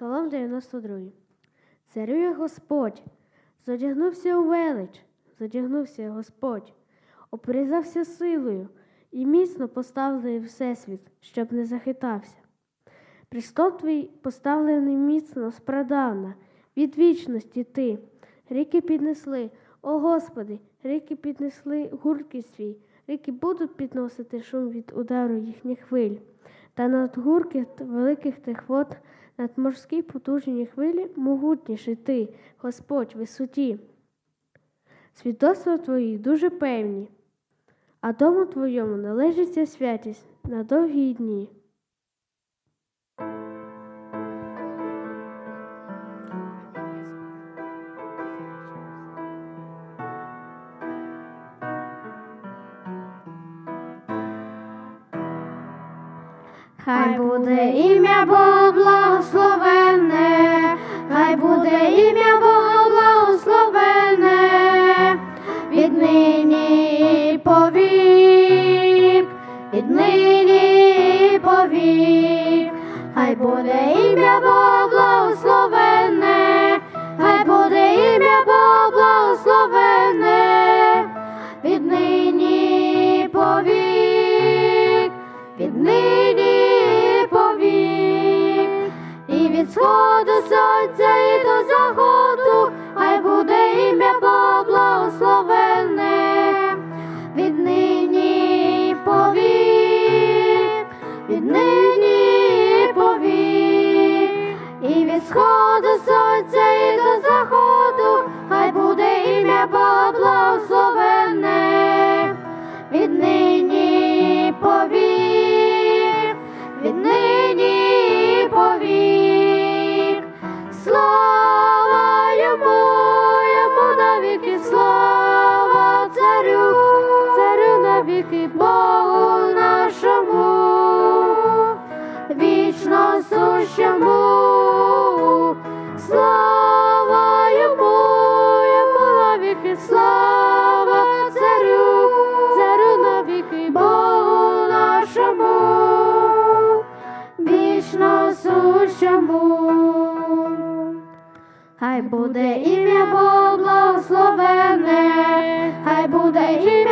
Псалом 92. Царює Господь, зодягнувся у велич, зодягнувся Господь, опризався силою і міцно поставлений всесвіт, щоб не захитався. Престол твій поставлений міцно спрадавна, від вічності ти. Ріки піднесли, о Господи, ріки піднесли гурки свій, ріки будуть підносити шум від удару їхніх хвиль. Та над гурки великих тих вод, над морські потужні хвилі, могутніший ти, Господь, висоті. Свідоцтва твої дуже певні, а дому твоєму належиться святість на довгі дні. Хай буде ім'я Бога благословенне, хай буде ім'я Бога благословенне, віднині повік, віднині повік, хай буде віднині і повік, і від сходу сонця і до заходу, хай буде ім'я благословенне, віднині і повік, віднині і повік, слава йому, йому навіки, слава царю, царю навіки, Богу вічно слава йому, йому навіки, слава царю, царю навіки, Богу нашому, вічно сущому. Хай буде ім'я Бога благословенне, хай буде ім'я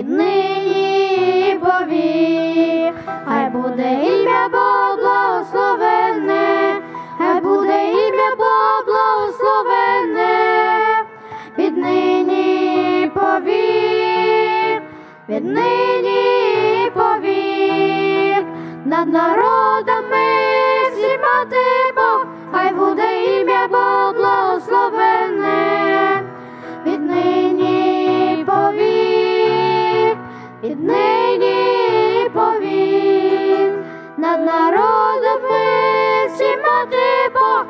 віднині і повік, хай буде ім'я Бога благословенне, хай буде ім'я Бога благословенне, віднині і віднині і над народом народами всіма ти Бог.